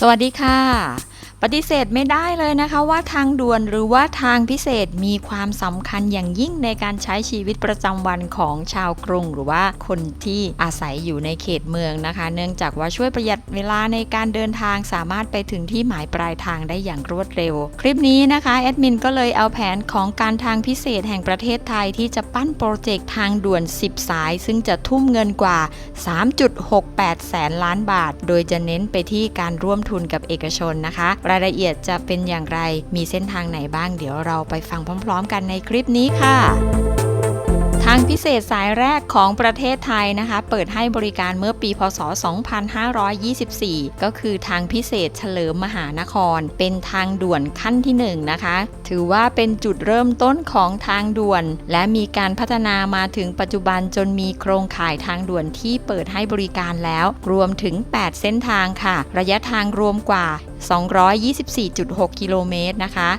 สวัสดีค่ะ ปฏิเสธไม่ได้เลยนะคะว่าทางด่วนหรือว่าทางพิเศษมีความสำคัญอย่างยิ่งในการใช้ชีวิตประจำวันของชาวกรุง หรือว่าคนที่อาศัยอยู่ในเขตเมืองนะคะ เนื่องจากว่าช่วยประหยัดเวลาในการเดินทางสามารถไปถึงที่หมายปลายทางได้อย่างรวดเร็ว คลิปนี้นะคะแอดมินก็เลยเอาแผนของการทางพิเศษแห่งประเทศไทยที่จะปั้นโปรเจกต์ทางด่วน 10 สาย ซึ่งจะทุ่มเงินกว่า 3.68 แสนล้านบาท โดยจะเน้นไปที่การร่วมทุนกับเอกชนนะคะายละเอียดจะเป็นอย่างไร มีเส้นทางไหนบ้าง เดี๋ยวเราไปฟังพร้อม ๆ กันในคลิปนี้ค่ะทางพิเศษสายแรกของประเทศไทยนะคะ เปิดให้บริการเมื่อปีพศ 2524 ก็คือทางพิเศษเฉลิมมหานคร เป็นทางด่วนขั้นที่ 1 นะคะ ถือว่าเป็นจุดเริ่มต้นของทางด่วน และมีการพัฒนามาถึงปัจจุบันจนมีโครงข่ายทางด่วนที่เปิดให้บริการแล้ว รวมถึง 8 เส้นทางค่ะ ระยะทางรวมกว่า 224.6 กิโลเมตรนะคะ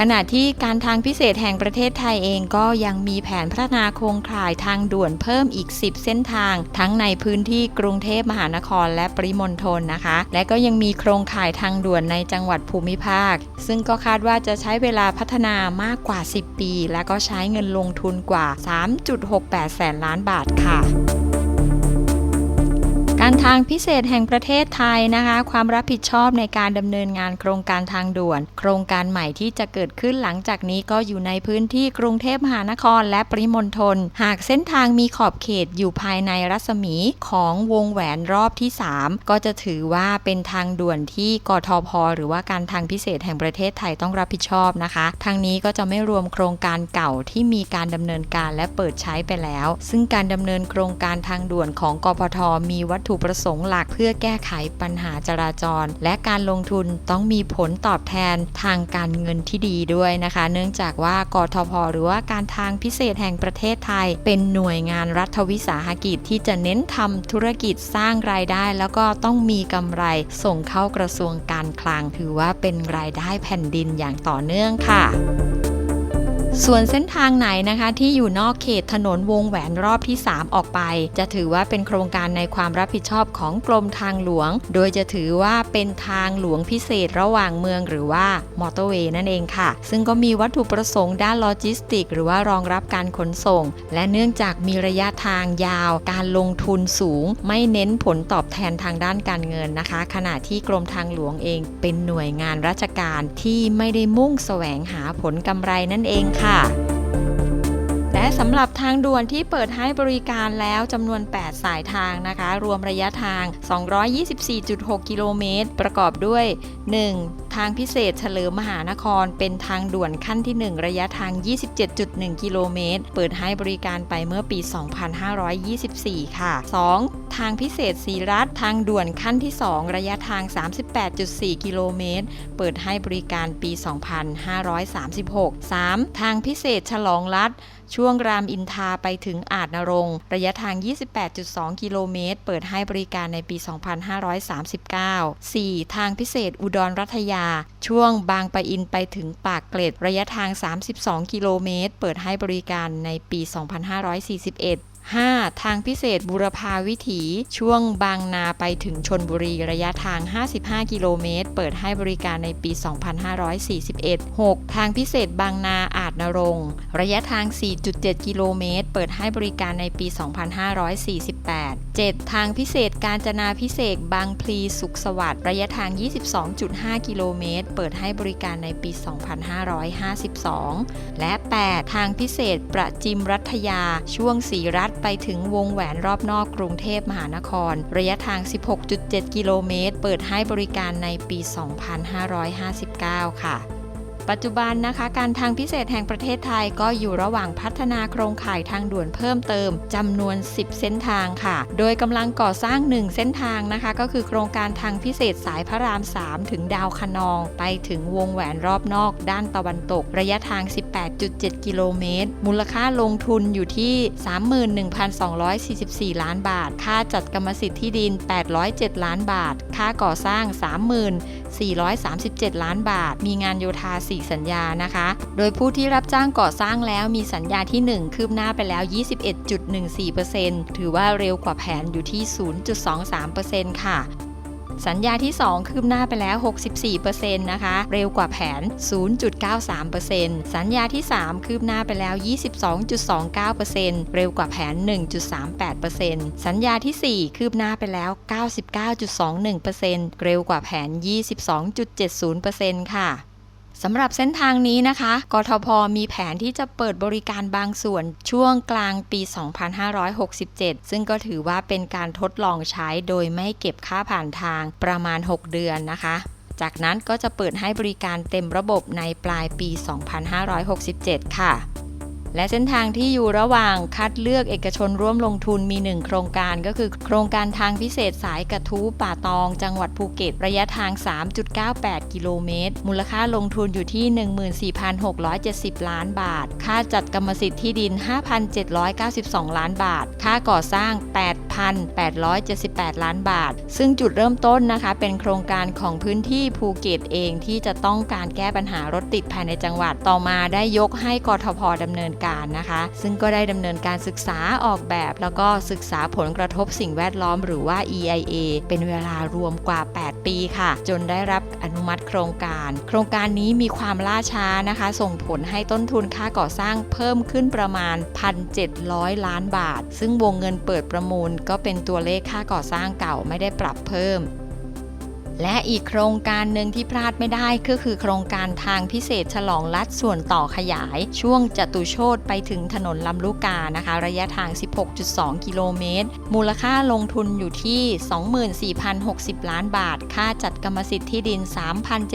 ขณะที่การทางพิเศษแห่งประเทศไทยเองก็ยังมีแผนพัฒนาโครงข่ายทางด่วนเพิ่มอีก 10 เส้นทาง ทั้งในพื้นที่กรุงเทพมหานครและปริมณฑลนะคะ และก็ยังมีโครงข่ายทางด่วนในจังหวัดภูมิภาค ซึ่งก็คาดว่าจะใช้เวลาพัฒนามากกว่า 10 ปี และก็ใช้เงินลงทุนกว่า 3.68 แสนล้านบาทค่ะ การทางพิเศษแห่งประเทศไทยนะคะ ความรับผิดชอบในการดำเนินงานโครงการทางด่วน โครงการใหม่ที่จะเกิดขึ้นหลังจากนี้ก็อยู่ในพื้นที่กรุงเทพมหานครและปริมณฑลหากเส้นทางมีขอบเขตอยู่ภายในรัศมีของวงแหวนรอบที่ 3 ก็จะถือว่าเป็นทางด่วนที่กทพหรือว่าการทางพิเศษแห่งประเทศไทยต้องรับผิดชอบนะคะทางนี้ก็จะไม่รวมโครงการเก่าที่มีการดำเนินการและเปิดใช้ไปแล้ว ซึ่งการดำเนินโครงการทางด่วนของกพทมีวัตถุประสงค์หลักเพื่อแก้ไขปัญหาจราจร และการลงทุนต้องมีผลตอบแทนทางการเงินที่ดีด้วยนะคะ เนื่องจากว่ากทพหรือว่าการทางพิเศษแห่งประเทศไทย เป็นหน่วยงานรัฐวิสาหกิจที่จะเน้นทำธุรกิจสร้างรายได้ แล้วก็ต้องมีกำไรส่งเข้ากระทรวงการคลัง ถือว่าเป็นรายได้แผ่นดินอย่างต่อเนื่องค่ะ ส่วนเส้นทางไหนนะคะที่อยู่นอกเขตถนนวงแหวนรอบที่ 3 ออกไป จะถือว่าเป็นโครงการในความรับผิดชอบของกรมทางหลวง โดยจะถือว่าเป็นทางหลวงพิเศษระหว่างเมืองหรือว่ามอเตอร์เวย์นั่นเองค่ะ ซึ่งก็มีวัตถุประสงค์ด้านโลจิสติก หรือว่ารองรับการขนส่ง และเนื่องจากมีระยะทางยาว การลงทุนสูง ไม่เน้นผลตอบแทนทางด้านการเงินนะคะ ขณะที่กรมทางหลวงเอง เป็นหน่วยงานราชการที่ไม่ได้มุ่งแสวงหาผลกำไรนั่นเองค่ะและสำหรับทางด่วนที่เปิดให้บริการแล้วจำนวน 8 สายทางนะคะ รวมระยะทาง 224.6 กิโลเมตร ประกอบด้วย 1. ทางพิเศษเฉลิมมหานคร เป็นทางด่วนขั้นที่ 1 ระยะทาง 27.1 กิโลเมตร เปิดให้บริการไปเมื่อปี 2524 ค่ะ 2. ทางพิเศษสีรัฐทางด่วนขั้นที่ 2 ระยะทาง 38.4 กิโลเมตร เปิดให้บริการปี 2536 3. ทางพิเศษฉลองรัฐช่วงรามอินทราไปถึงอาจนรงค์ระยะทาง 28.2 กิโลเมตร เปิดให้บริการในปี 2539 4. ทางพิเศษอุดรรัฐยาช่วงบางปะอินไปถึงปากเกร็ดระยะทาง 32 กิโลเมตร เปิดให้บริการในปี 2541 5. ทางพิเศษบุรพาวิถี ช่วงบางนาไปถึงชนบุรีระยะทาง 55 กิโลเมตร เปิดให้บริการในปี 2541 6. ทางพิเศษบางนาอาจนรง ระยะทาง 4.7 กิโลเมตร เปิดให้บริการในปี 2548 7. ทางพิเศษการจนาพิเศษบางพลีสุขสวัสดิ์ระยะทาง 22.5 กิโลเมตร เปิดให้บริการในปี 2552 และ 8. ทางพิเศษประจิมรัฐยา ช่วงสีรัฐไปถึงวงแหวนรอบนอกกรุงเทพมหานคร ระยะทาง 16.7 กิโลเมตร เปิดให้บริการในปี 2559 ค่ะ ปัจจุบันนะคะการทางพิเศษแห่งประเทศไทยก็อยู่ระหว่างพัฒนาโครงข่ายทางด่วนเพิ่มเติมจำนวน 10 เส้นทางค่ะ โดยกำลังก่อสร้าง 1 เส้นทางนะคะ ก็คือโครงการทางพิเศษสายพระราม 3 ถึงดาวคะนอง ไปถึงวงแหวนรอบนอก ด้านตะวันตก ระยะทาง 18.7 กิโลเมตร มูลค่าลงทุนอยู่ที่ 31,244 ล้านบาท ค่าจัดกรรมสิทธิ์ที่ดิน 807 ล้านบาท ค่าก่อสร้าง 437 ล้านบาท มีงานโยธา 4 สัญญานะคะ โดยผู้ที่รับจ้างก่อสร้างแล้วมีสัญญาที่ 1 คืบหน้าไปแล้ว 21.14%ถือว่าเร็วกว่าแผนอยู่ที่ 0.23%ค่ะ สัญญาที่ 2 คืบหน้าไปแล้ว 64%นะคะ เร็วกว่าแผน 0.93%สัญญาที่ 3 คืบหน้าไปแล้ว 22.29%เร็วกว่าแผน 1.38%สัญญาที่ 4 คืบหน้าไปแล้ว 99.21%เร็วกว่าแผน 22.70%ค่ะ สำหรับเส้นทางนี้นะคะ กทพมีแผนที่จะเปิดบริการบางส่วนช่วงกลางปี 2567 ซึ่งก็ถือว่าเป็นการทดลองใช้โดยไม่เก็บค่าผ่านทางประมาณ 6 เดือนนะคะจากนั้นก็จะเปิดให้บริการเต็มระบบในปลายปี 2567 ค่ะ และเส้นทางที่อยู่ระหว่างคัดเลือกเอกชนร่วมลงทุนมี 1 โครงการก็คือ โครงการทางพิเศษสายกระทู้ป่าตอง จังหวัดภูเก็ต ระยะทาง 3.98 กิโลเมตร มูลค่าลงทุนอยู่ที่ 14,670 ล้านบาท ค่าจัดกรรมสิทธิ์ที่ดิน 5,792 ล้านบาท ค่าก่อสร้าง 8,878 ล้านบาท ซึ่งจุดเริ่มต้นนะคะ เป็นโครงการของพื้นที่ภูเก็ตเองที่จะต้องการแก้ปัญหารถติดภายในจังหวัดต่อมาได้ยกให้กทพดำเนินการนะคะ ซึ่งก็ได้ดำเนินการศึกษาออกแบบ แล้วก็ศึกษาผลกระทบสิ่งแวดล้อมหรือว่า EIA เป็นเวลารวมกว่า 8 ปีค่ะ จนได้รับอนุมัติโครงการ โครงการนี้มีความล่าช้านะคะ ส่งผลให้ต้นทุนค่าก่อสร้างเพิ่มขึ้นประมาณ 1,700 ล้านบาท ซึ่งวงเงินเปิดประมูล ก็เป็นตัวเลขค่าก่อสร้างเก่าไม่ได้ปรับเพิ่ม และอีกโครงการหนึ่งที่พลาดไม่ได้ก็คือโครงการทางพิเศษฉลองลัดส่วนต่อขยาย ช่วงจตุโชตไปถึงถนนลำลูกกานะคะ ระยะทาง 16.2 กิโลเมตร มูลค่าลงทุนอยู่ที่ 24,060 ล้านบาท ค่าจัดกรรมสิทธิ์ที่ดิน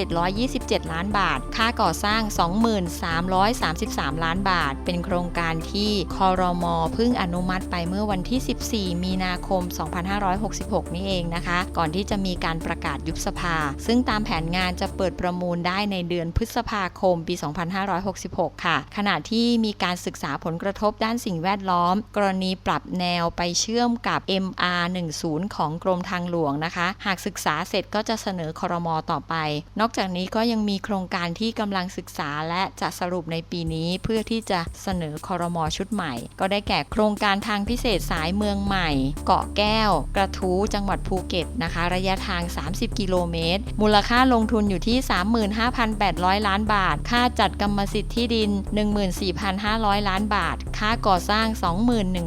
3,727 ล้านบาท ค่าก่อสร้าง 23,33 ล้านบาท เป็นโครงการที่คอรมอเพิ่งอนุมัติไปเมื่อวันที่ 14 มีนาคม 2566 นี่เองนะคะ ก่อนที่จะมีการประกาศยุบสภา ซึ่งตามแผนงานจะเปิดประมูลได้ในเดือนพฤษภาคมปี 2566 ค่ะ ขณะที่มีการศึกษาผลกระทบด้านสิ่งแวดล้อม กรณีปรับแนวไปเชื่อมกับ MR10 ของกรมทางหลวงนะคะ หากศึกษาเสร็จก็จะเสนอคอรมอต่อไป นอกจากนี้ก็ยังมีโครงการที่กำลังศึกษาและจะสรุปในปีนี้เพื่อที่จะเสนอคอรมอชุดใหม่ ก็ได้แก่โครงการทางพิเศษสายเมืองใหม่ เกาะแก้ว กระทู้จังหวัดภูเก็ตนะคะ ระยะทาง 30กิโลเมตร มูลค่าลงทุนอยู่ที่ 35,800 ล้านบาท ค่าจัดกรรมสิทธิ์ที่ดิน 14,500 ล้านบาท ค่าก่อสร้าง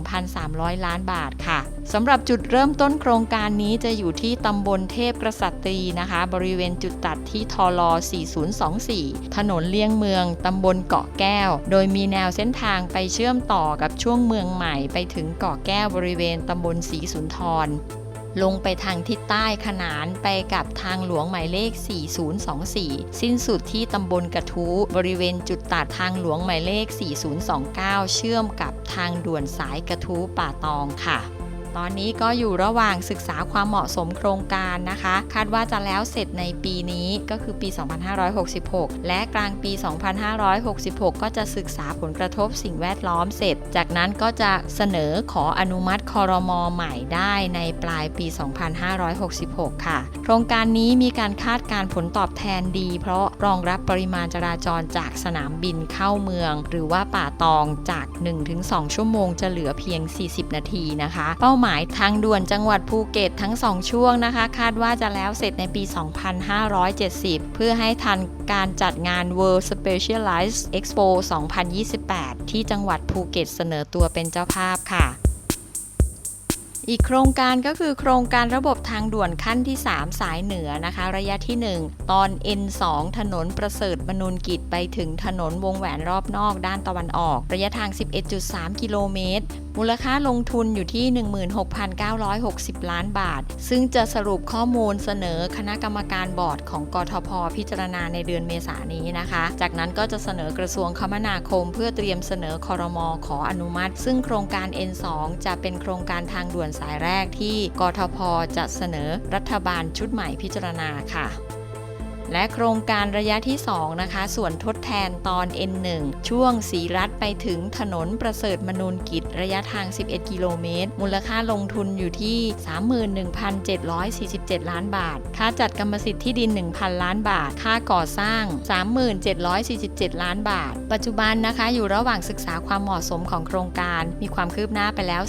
21,300 ล้านบาทค่ะสำหรับจุดเริ่มต้นโครงการนี้จะอยู่ที่ตำบลเทพกษัตรีนะคะ บริเวณจุดตัดที่ทล4024 ถนนเลี่ยงเมืองตำบลเกาะแก้ว โดยมีแนวเส้นทางไปเชื่อมต่อกับช่วงเมืองใหม่ไปถึงเกาะแก้วบริเวณตำบลศรีสุนทร ลงไปทางทิศใต้ขนานไปกับทางหลวงหมายเลข 4024 สิ้นสุดที่ตำบลกระทู้บริเวณจุดตัดทางหลวงหมายเลข 4029 เชื่อมกับทางด่วนสายกระทู้ป่าตองค่ะ ตอนนี้ก็อยู่ระหว่างศึกษาความเหมาะสมโครงการนะคะ คาดว่าจะแล้วเสร็จในปีนี้ก็คือปี 2566 และกลางปี 2566 ก็จะศึกษาผลกระทบสิ่งแวดล้อมเสร็จ จากนั้นก็จะเสนอขออนุมัติคอรมอใหม่ได้ในปลายปี 2566 ค่ะ โครงการนี้มีการคาดการผลตอบแทนดี เพราะรองรับปริมาณจราจรจากสนามบินเข้าเมือง หรือว่าป่าตองจาก 1-2 ชั่วโมงจะเหลือเพียง 40 นาทีนะคะ เป้าหมายทางด่วนจังหวัดภูเก็ตทั้ง 2 ช่วงนะคะ คาดว่าจะแล้วเสร็จในปี 2570 เพื่อให้ทันการจัดงาน World Specialized Expo 2028 ที่จังหวัดภูเก็ตเสนอตัวเป็นเจ้าภาพค่ะ อีกโครงการก็คือโครงการระบบทางด่วนขั้นที่ 3 สายเหนือนะคะ ระยะที่ 1 ตอน N2 ถนนประเสริฐมนุนกิจไปถึงถนนวงแหวนรอบนอกด้านตะวันออก ระยะทาง 11.3 กิโลเมตร มูลค่าลงทุนอยู่ที่ 16,960 ล้านบาท ซึ่งจะสรุปข้อมูลเสนอคณะกรรมการบอร์ดของกทพพิจารณาในเดือนเมษายนนี้นะคะ จากนั้นก็จะเสนอกระทรวงคมนาคม เพื่อเตรียมเสนอคอรมอขออนุมัติ ซึ่งโครงการ N2 จะเป็นโครงการทางด่วนสายแรกที่กทพจะเสนอรัฐบาลชุดใหม่พิจารณาค่ะ และโครงการระยะที่ 2 นะคะ ส่วนทดแทนตอน N1 ช่วงสีรัฐไปถึงถนนประเสริฐมนูนกิจระยะทาง 11 กิโลเมตร มูลค่าลงทุนอยู่ที่ 31,747 ล้านบาท ค่าจัดกรรมสิทธิ์ที่ดิน 1,000 ล้านบาท ค่าก่อสร้าง 3747 ล้านบาท ปัจจุบันนะคะ อยู่ระหว่างศึกษาความเหมาะสมของโครงการ มีความคืบหน้าไปแล้ว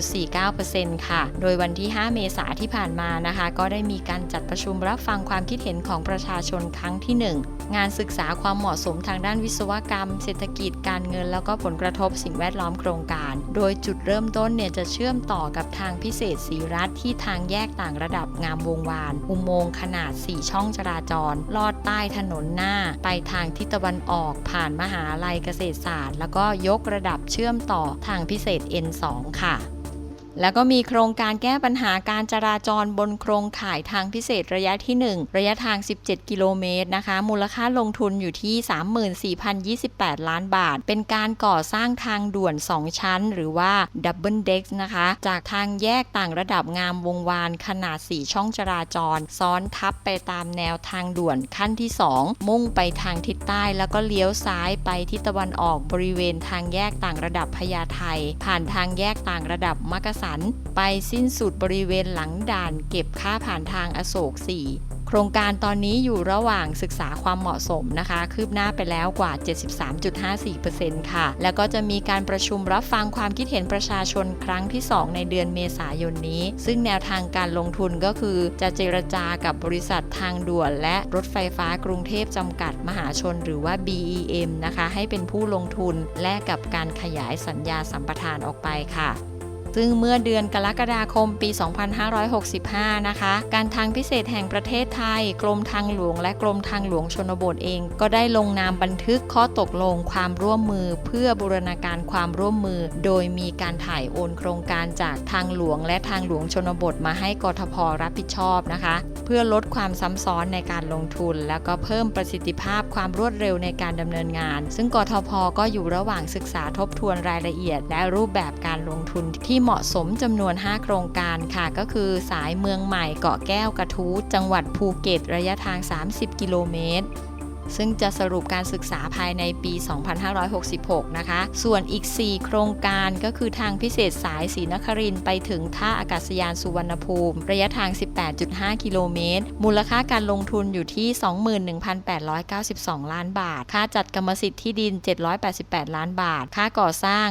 41.49%ค่ะ โดยวันที่ 5 เมษาที่ผ่านมานะคะ ก็ได้มีการจัดประชุมรับฟังความคิดเห็นของประชาชนครั้งที่ 1 งานศึกษาความเหมาะสมทางด้านวิศวกรรม เศรษฐกิจการเงิน แล้วก็ผลกระทบสิ่งแวดล้อมโครงการ โดยจุดเริ่มต้นเนี่ยจะเชื่อมต่อกับทางพิเศษสีรัฐที่ทางแยกต่างระดับงามวงวาน อุโมงค์ขนาด 4 ช่องจราจร ลอดใต้ถนนหน้า ไปทางทิศตะวันออกผ่านมหาลัยเกษตรศาสตร์ แล้วก็ยกระดับเชื่อมต่อทางพิเศษ N2 ค่ะ แล้วก็มีโครงการแก้ปัญหาการจราจรบนโครงข่ายทางพิเศษระยะที่ 1 ระยะทาง 17 กิโลเมตรนะคะ มูลค่าลงทุนอยู่ที่ 34,028 ล้านบาท เป็นการก่อสร้างทางด่วน 2 ชั้น หรือว่าดับเบิลเด็กนะคะ จากทางแยกต่างระดับงามวงวานขนาด 4 ช่องจราจร ซ้อนทับไปตามแนวทางด่วนขั้นที่ 2 มุ่งไปทางทิศใต้ แล้วก็เลี้ยวซ้ายไปทิศตะวันออกบริเวณทางแยกต่างระดับพญาไทผ่านทางแยกต่างระดับมักกะสัน ไปสิ้นสุดบริเวณหลังด่านเก็บค่าผ่านทางอโศก 4 โครงการตอนนี้อยู่ระหว่างศึกษาความเหมาะสมนะคะ คืบหน้าไปแล้วกว่า 73.54%ค่ะ แล้วก็จะมีการประชุมรับฟังความคิดเห็นประชาชนครั้งที่ 2 ในเดือนเมษายนนี้ ซึ่งแนวทางการลงทุนก็คือ จะเจรจากับบริษัททางด่วน และรถไฟฟ้ากรุงเทพจำกัดมหาชนหรือว่า BEM นะคะ ให้เป็นผู้ลงทุนแลกกับการขยายสัญญาสัมปทานออกไปค่ะ ซึ่งเมื่อเดือนกรกฎาคมปี 2565 นะคะ การทางพิเศษแห่งประเทศไทย กรมทางหลวง และกรมทางหลวงชนบทเอง ก็ได้ลงนามบันทึกข้อตกลงความร่วมมือ เพื่อบูรณาการความร่วมมือ โดยมีการถ่ายโอนโครงการจากทางหลวง และทางหลวงชนบทมาให้กทพรับผิดชอบนะคะ เพื่อลดความซ้ำซ้อนในการลงทุน แล้วก็เพิ่มประสิทธิภาพความรวดเร็วในการดำเนินงาน ซึ่งกทพก็อยู่ระหว่างศึกษาทบทวนรายละเอียด และรูปแบบการลงทุนที่เหมาะสมจำนวน 5 โครงการค่ะ ก็คือสายเมืองใหม่เกาะแก้วกระทู้จังหวัดภูเก็ต ระยะทาง 30 กิโลเมตรซึ่งจะสรุปการศึกษาภายในปี 2566 นะคะ ส่วนอีก 4 โครงการก็คือทางพิเศษสายศรีนครินไปถึงท่าอากาศยานสุวรรณภูมิ ระยะทาง18.5 กิโลเมตร มูลค่าการลงทุนอยู่ที่ 21,892 ล้านบาท ค่าจัดกรรมสิทธิ์ที่ดิน 788 ล้านบาท ค่าก่อสร้าง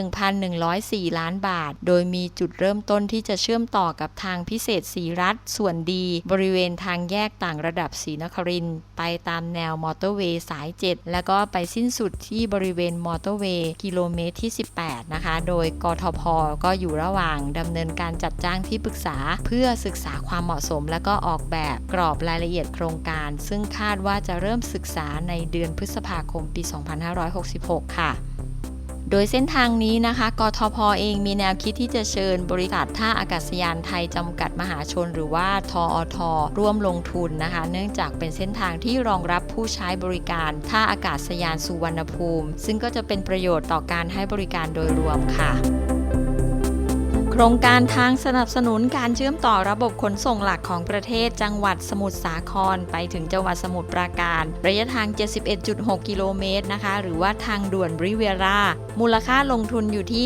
21,104 ล้านบาท โดยมีจุดเริ่มต้นที่จะเชื่อมต่อกับทางพิเศษสีรัฐ ส่วนดี บริเวณทางแยกต่างระดับศรีนครินไปตามแนวมอเตอร์เวย์สาย 7 แล้วก็ไปสิ้นสุดที่บริเวณมอเตอร์เวย์กิโลเมตรที่ 18 นะคะ โดยกทพก็อยู่ระหว่างดำเนินการจัดจ้างที่ปรึกษาเพื่อศึกกษาความเหมาะสม และก็ออกแบบกรอบรายละเอียดโครงการ ซึ่งคาดว่าจะเริ่มศึกษาในเดือนพฤษภาคมปี 2566 ค่ะโดยเส้นทางนี้นะคะ กทพเองมีแนวคิดที่จะเชิญบริษัทท่าอากาศยานไทยจำกัดมหาชน หรือว่าทออทร่วมลงทุนนะคะ เนื่องจากเป็นเส้นทางที่รองรับผู้ใช้บริการท่าอากาศยานสุวรรณภูมิ ซึ่งก็จะเป็นประโยชน์ต่อการให้บริการโดยรวมค่ะ โครงการทางสนับสนุนการเชื่อมต่อระบบขนส่งหลักของประเทศจังหวัดสมุทรสาคร ไปถึงจังหวัดสมุทรปราการ ระยะทาง 71.6 กิโลเมตรนะคะ หรือว่าทางด่วนริเวรามูลค่าลงทุนอยู่ที่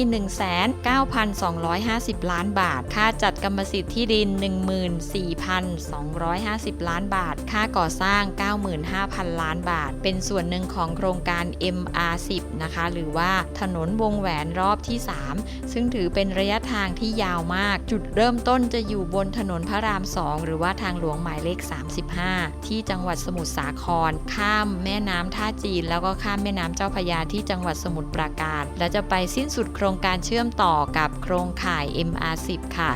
19,250 ล้านบาท ค่าจัดกรรมสิทธิ์ที่ดิน 14,250 ล้านบาท ค่าก่อสร้าง 95,000 ล้านบาท เป็นส่วนหนึ่งของโครงการ MR10 นะคะ หรือว่าถนนวงแหวนรอบที่ 3 ซึ่งถือเป็นระยะทางที่ยาวมาก จุดเริ่มต้นจะอยู่บนถนนพระราม 2 หรือว่าทางหลวงหมายเลข 35 ที่จังหวัดสมุทรสาคร ข้ามแม่น้ำท่าจีน แล้วก็ข้ามแม่น้ำเจ้าพยาที่จังหวัดสมุทรปราการ และจะไปสิ้นสุดโครงการเชื่อมต่อกับโครงข่าย MR10 ค่ะ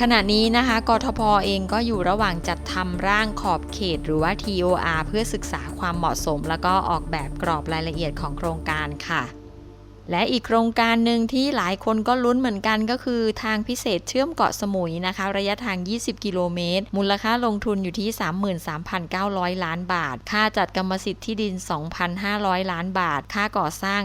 ขณะนี้นะคะกทพเองก็อยู่ระหว่างจัดทำร่างขอบเขตหรือว่า TOR เพื่อศึกษาความเหมาะสม แล้วก็ออกแบบกรอบรายละเอียดของโครงการค่ะ และอีกโครงการหนึ่งที่หลายคนก็ลุ้นเหมือนกันก็คือทางพิเศษเชื่อมเกาะสมุยนะคะ ระยะทาง 20 กิโลเมตร มูลค่าลงทุนอยู่ที่ 33,900 ล้านบาท ค่าจัดกรรมสิทธิ์ที่ดิน 2,500 ล้านบาท ค่าก่อสร้าง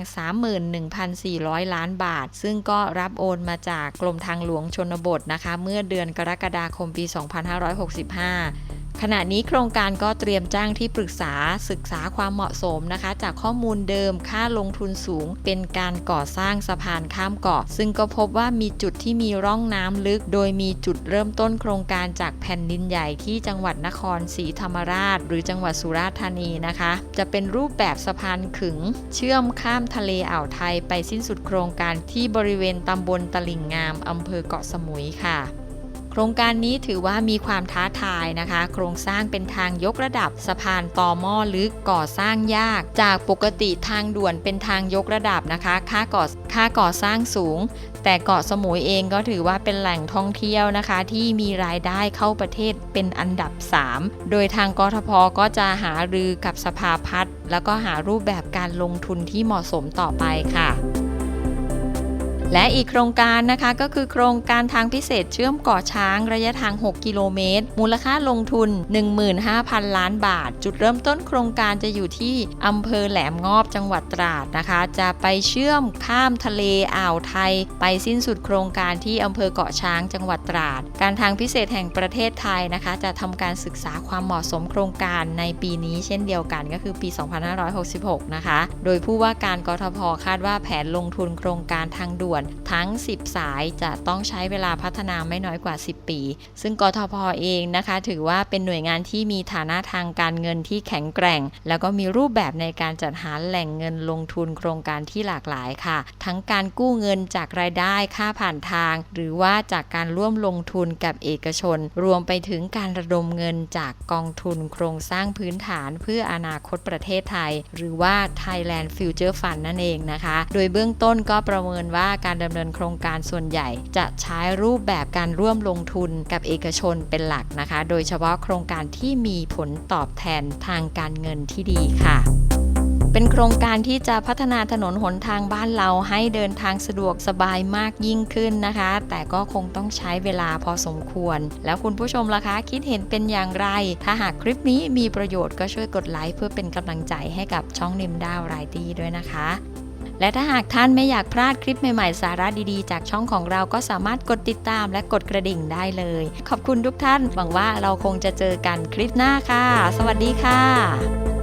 31,400 ล้านบาท ซึ่งก็รับโอนมาจากกรมทางหลวงชนบทนะคะ เมื่อเดือนกรกฎาคมปี 2565 ขณะนี้โครงการก็เตรียมจ้างที่ปรึกษาศึกษาความเหมาะสมนะคะ จากข้อมูลเดิมค่าลงทุนสูง เป็นการก่อสร้างสะพานข้ามเกาะ ซึ่งก็พบว่ามีจุดที่มีร่องน้ำลึก โดยมีจุดเริ่มต้นโครงการจากแผ่นดินใหญ่ที่จังหวัดนครศรีธรรมราช หรือจังหวัดสุราษฎร์ธานีนะคะ จะเป็นรูปแบบสะพานขึง เชื่อมข้ามทะเลอ่าวไทยไปสิ้นสุดโครงการที่บริเวณตำบลตลิ่งงามอำเภอเกาะสมุยค่ะ โครงการนี้ถือว่ามีความท้าทายนะคะ โครงสร้างเป็นทางยกระดับสะพานต่อหม้อลึกก่อสร้างยาก จากปกติทางด่วนเป็นทางยกระดับนะคะ ค่าก่อค่าก่อสร้างสูง แต่เกาะสมุยเองก็ถือว่าเป็นแหล่งท่องเที่ยวนะคะ ที่มีรายได้เข้าประเทศเป็นอันดับ 3 โดยทางกทพก็จะหารือกับสภาพัฒน์แล้วก็หารูปแบบการลงทุนที่เหมาะสมต่อไปค่ะ และอีกโครงการนะคะก็คือโครงการทางพิเศษเชื่อมเกาะช้างระยะทาง 6 กิโลเมตร มูลค่าลงทุน 15,000 ล้านบาท จุดเริ่มต้นโครงการจะอยู่ที่อำเภอแหลมงอบจังหวัดตราดนะคะ จะไปเชื่อมข้ามทะเลอ่าวไทย ไปสิ้นสุดโครงการที่อำเภอเกาะช้างจังหวัดตราด การทางพิเศษแห่งประเทศไทยนะคะ จะทำการศึกษาความเหมาะสมโครงการในปีนี้เช่นเดียวกันก็คือปี 2566 นะคะ โดยผู้ว่าการกทพคาดว่าแผนลงทุนโครงการทางด่วนทั้ง 10 สายจะต้องใช้เวลาพัฒนาไม่น้อยกว่า 10 ปี ซึ่งกทพเองนะคะ ถือว่าเป็นหน่วยงานที่มีฐานะทางการเงินที่แข็งแกร่ง แล้วก็มีรูปแบบในการจัดหาแหล่งเงินลงทุนโครงการที่หลากหลายค่ะ ทั้งการกู้เงินจากรายได้ค่าผ่านทาง หรือว่าจากการร่วมลงทุนกับเอกชน รวมไปถึงการระดมเงินจากกองทุนโครงสร้างพื้นฐานเพื่ออนาคตประเทศไทย หรือว่า Thailand Future Fund นั่นเองนะคะ โดยเบื้องต้นก็ประเมินว่าการดำเนินโครงการส่วนใหญ่ จะใช้รูปแบบการร่วมลงทุนกับเอกชนเป็นหลักนะคะ โดยเฉพาะโครงการที่มีผลตอบแทนทางการเงินที่ดีค่ะเป็นโครงการที่จะพัฒนาถนนหนทางบ้านเราให้เดินทางสะดวกสบายมากยิ่งขึ้นนะคะ แต่ก็คงต้องใช้เวลาพอสมควร แล้วคุณผู้ชมล่ะคะ คิดเห็นเป็นอย่างไร ถ้าหากคลิปนี้มีประโยชน์ก็ช่วยกดไลค์เพื่อเป็นกำลังใจให้กับช่องนิมดาวไรตี้ด้วยนะคะ และถ้าหากท่านไม่อยากพลาดคลิปใหม่ๆ สาระดีๆ จากช่องของเราก็สามารถกดติดตามและกดกระดิ่งได้เลย ขอบคุณทุกท่านหวังว่าเราคงจะเจอกันคลิปหน้าค่ะ สวัสดีค่ะ